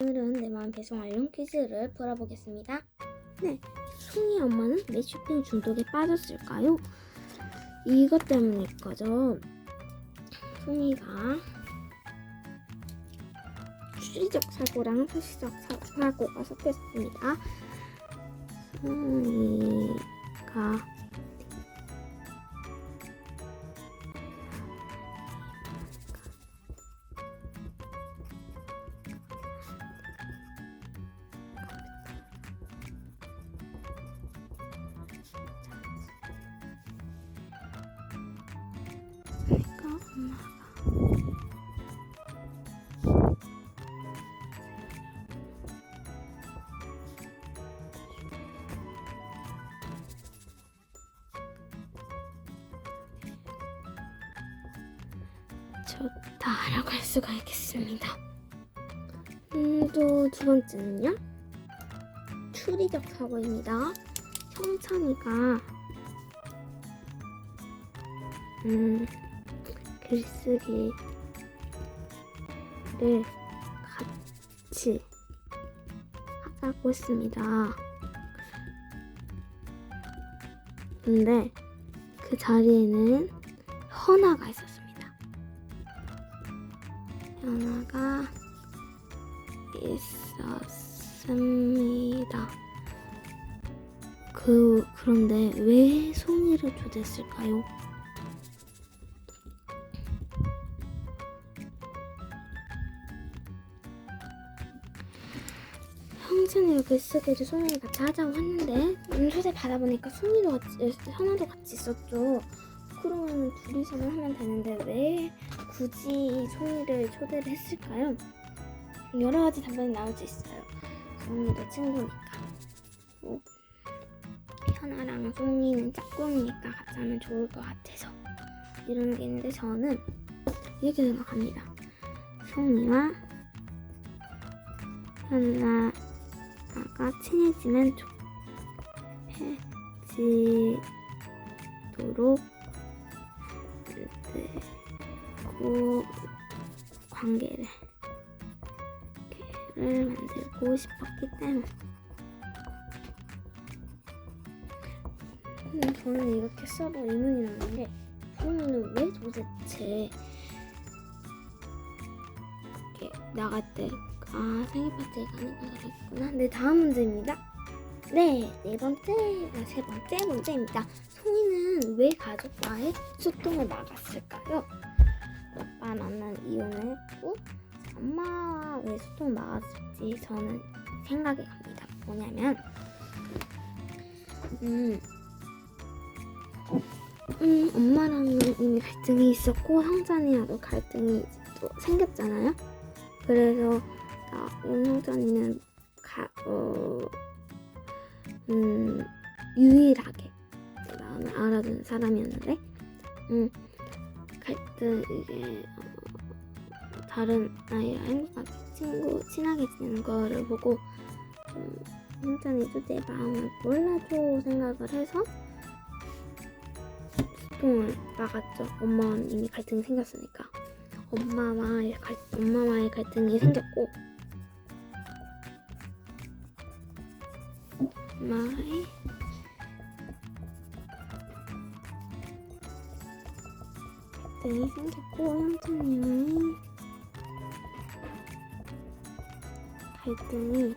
오늘은 내 마음 배송 알림 퀴즈를 풀어보겠습니다. 네, 송이 엄마는 왜 쇼핑 중독에 빠졌을까요? 이것 때문일 거죠. 송이가 추리적 사고랑 사실적 사- 사고가 섞였습니다. 송이가 좋다 라고 할 수가 있겠습니다. 음, 또 두 번째는요. 추리적 사고입니다. 형찬이가 음, 글쓰기를 같이 하자고 했습니다. 근데 그 자리에는 현아가 있었습니다. 현아가 있었습니다. 그 그런데 왜 송이를 초대했을까요? 형준이가 글쓰기를 송이를 같이 하자고 했는데 음, 초대 받아보니까 송이도 같이 현아도 같이 있었죠. 그러면 둘이서만 하면 되는데 왜 굳이 송이를 초대를 했을까요? 여러 가지 답변이 나올 수 있어요. 송이도 친구니까. 뭐, 현아랑 송이는 짝꿍이니까 같이 하면 좋을 것 같아서 이런 게 있는데 저는 이렇게 생각합니다. 송이와 현아 가 친해지면 좋해지도록 만들고 관계를 를 만들고 싶었기 때문. 음, 저는 이렇게 써도 의문이 나는 게 소민은 왜 도대체 이렇게 나갈 때 아 생일 파티에 가는 거가 있구나. 네 다음 문제입니다. 네, 네 번째, 아, 세 번째 문제입니다. 송이는 왜 가족과의 소통을 막았을까요? 오빠 만난 이유는 했고 엄마와 왜 소통 막았을지 저는 생각이 갑니다. 뭐냐면, 음, 음, 엄마랑은 이미 갈등이 있었고, 형찬이하고 갈등이 또 생겼잖아요. 그래서, 나, 형찬이는 가, 어, 음, 유일하게 내 마음을 알아주는 사람이었는데, 음, 갈등, 이게, 어, 다른 아이랑 행복하게 친구 친하게 지내는 거를 보고 좀 형찬이도 내 마음을 몰라줘 생각을 해서 소통을 막았죠. 엄마는 이미 갈등이 생겼으니까 엄마와의 갈 엄마와의 갈등이 생겼고 엄마의 갈등이 생겼고 형찬이와의 갈등이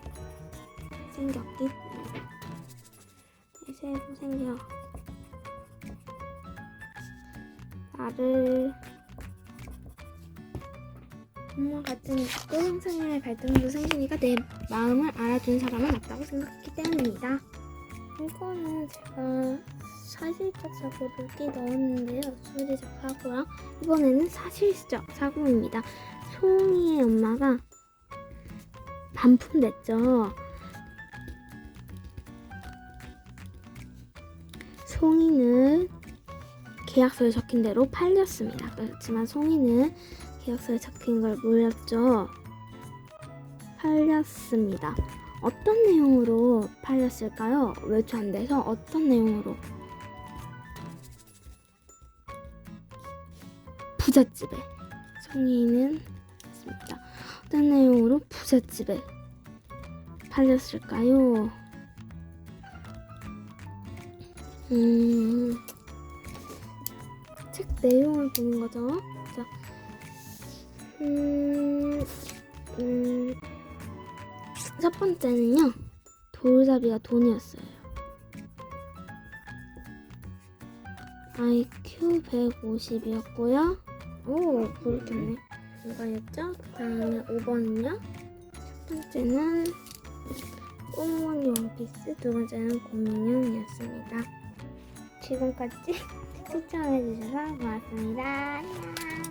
생겼기 때문에 새로 생겨. 나를 엄마 있고 형상이의 갈등도 생기니까 내 마음을 알아준 사람은 없다고 생각했기 때문입니다. 이거는 제가 사실적 사고를 꽤 넣었는데요. 수리적 사고랑 이번에는 사실적 사고입니다. 송이의 엄마가 반품됐죠. 송이는 계약서에 적힌 대로 팔렸습니다. 그렇지만 송이는 계약서에 적힌 걸 몰랐죠. 팔렸습니다. 어떤 내용으로 팔렸을까요? 외주 안 돼서 어떤 내용으로? 부잣집에 송이는 있습니다. 어떤 내용으로 부잣집에 팔렸을까요? 음, 책 내용을 보는 거죠. 자, 음, 음, 첫 번째는요, 돌잡이가 돈이었어요. IQ 150이었고요. 오, 그렇겠네. 이거였죠? 그 다음에 5번은요? 첫 번째는 꼬무니 원피스, 두 번째는 곰인형이었습니다. 지금까지 시청해주셔서 고맙습니다. 안녕.